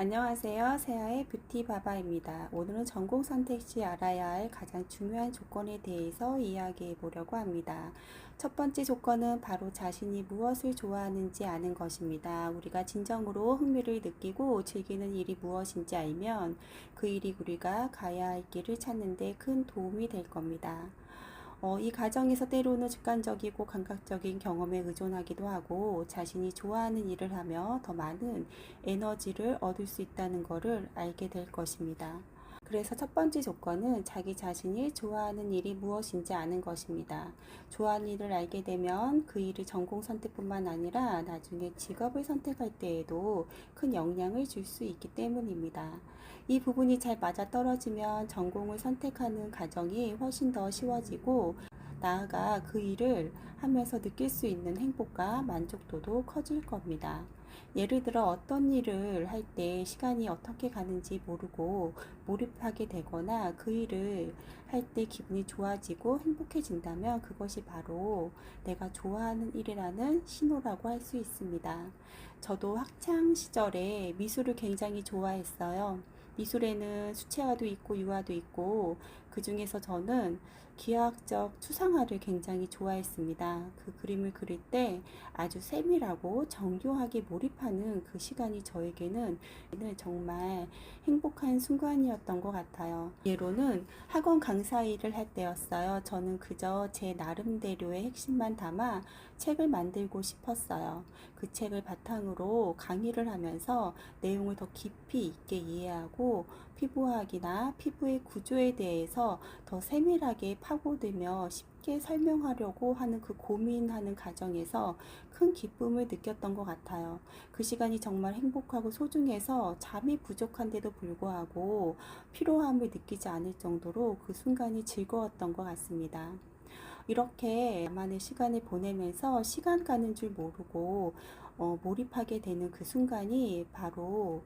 안녕하세요. 세아의 뷰티 바바입니다. 오늘은 전공 선택 시 알아야 할 가장 중요한 조건에 대해서 이야기해 보려고 합니다. 첫 번째 조건은 바로 자신이 무엇을 좋아하는지 아는 것입니다. 우리가 진정으로 흥미를 느끼고 즐기는 일이 무엇인지 알면 그 일이 우리가 가야 할 길을 찾는데 큰 도움이 될 겁니다. 어, 이 과정에서 때로는 주관적이고 감각적인 경험에 의존하기도 하고 자신이 좋아하는 일을 하며 더 많은 에너지를 얻을 수 있다는 것을 알게 될 것입니다. 그래서 첫 번째 조건은 자기 자신이 좋아하는 일이 무엇인지 아는 것입니다. 좋아하는 일을 알게 되면 그 일을 전공 선택뿐만 아니라 나중에 직업을 선택할 때에도 큰 영향을 줄 수 있기 때문입니다. 이 부분이 잘 맞아 떨어지면 전공을 선택하는 과정이 훨씬 더 쉬워지고 나아가 그 일을 하면서 느낄 수 있는 행복과 만족도도 커질 겁니다. 예를 들어 어떤 일을 할 때 시간이 어떻게 가는지 모르고 몰입하게 되거나 그 일을 할 때 기분이 좋아지고 행복해진다면 그것이 바로 내가 좋아하는 일이라는 신호라고 할 수 있습니다. 저도 학창 시절에 미술을 굉장히 좋아했어요. 미술에는 수채화도 있고 유화도 있고 그 중에서 저는 기하학적 추상화를 굉장히 좋아했습니다. 그 그림을 그릴 때 아주 세밀하고 정교하게 몰입하는 그 시간이 저에게는 정말 행복한 순간이었던 것 같아요. 예로는 학원 강사 일을 할 때였어요. 저는 그저 제 나름대로의 핵심만 담아 책을 만들고 싶었어요. 그 책을 바탕으로 강의를 하면서 내용을 더 깊이 있게 이해하 고 피부학이나 피부의 구조에 대해서 더 세밀하게 파고들며 쉽게 설명하려고 하는 그 고민하는 과정에서 큰 기쁨을 느꼈던 것 같아요. 그 시간이 정말 행복하고 소중해서 잠이 부족한데도 불구하고 피로함을 느끼지 않을 정도로 그 순간이 즐거웠던 것 같습니다. 이렇게 나만의 시간을 보내면서 시간 가는 줄 모르고 어, 몰입하게 되는 그 순간이 바로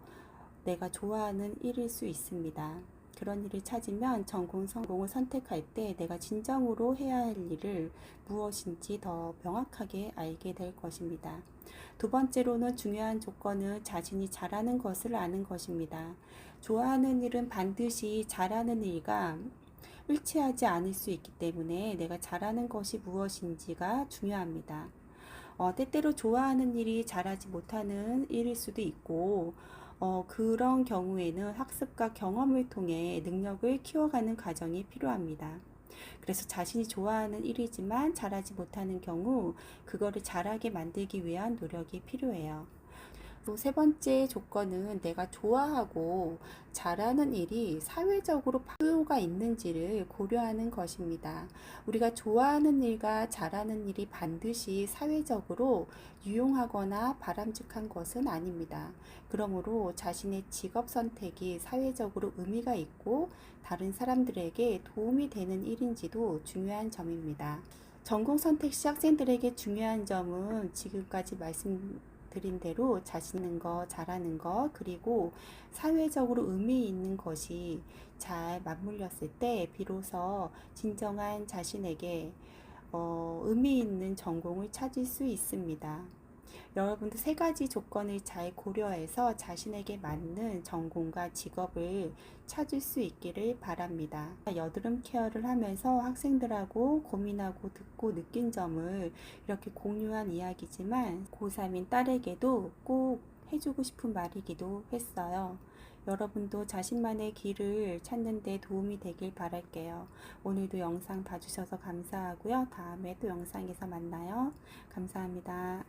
내가 좋아하는 일일 수 있습니다. 그런 일을 찾으면 전공 성공을 선택할 때 내가 진정으로 해야 할 일을 무엇인지 더 명확하게 알게 될 것입니다. 두 번째로는 중요한 조건은 자신이 잘하는 것을 아는 것입니다. 좋아하는 일은 반드시 잘하는 일과 일치하지 않을 수 있기 때문에 내가 잘하는 것이 무엇인지가 중요합니다. 어, 때때로 좋아하는 일이 잘하지 못하는 일일 수도 있고, 어, 그런 경우에는 학습과 경험을 통해 능력을 키워가는 과정이 필요합니다. 그래서 자신이 좋아하는 일이지만 잘하지 못하는 경우, 그거를 잘하게 만들기 위한 노력이 필요해요. 또 세 번째 조건은 내가 좋아하고 잘하는 일이 사회적으로 수요가 있는지를 고려하는 것입니다. 우리가 좋아하는 일과 잘하는 일이 반드시 사회적으로 유용하거나 바람직한 것은 아닙니다. 그러므로 자신의 직업 선택이 사회적으로 의미가 있고 다른 사람들에게 도움이 되는 일인지도 중요한 점입니다. 전공 선택 시 학생들에게 중요한 점은 지금까지 말씀 드린 대로 자신 있는 거, 잘하는 거, 그리고 사회적으로 의미 있는 것이 잘 맞물렸을 때 비로소 진정한 자신에게 어, 의미 있는 전공을 찾을 수 있습니다. 여러분도 세 가지 조건을 잘 고려해서 자신에게 맞는 전공과 직업을 찾을 수 있기를 바랍니다. 여드름 케어를 하면서 학생들하고 고민하고 듣고 느낀 점을 이렇게 공유한 이야기지만 고3인 딸에게도 꼭 해주고 싶은 말이기도 했어요. 여러분도 자신만의 길을 찾는 데 도움이 되길 바랄게요. 오늘도 영상 봐주셔서 감사하고요. 다음에 또 영상에서 만나요. 감사합니다.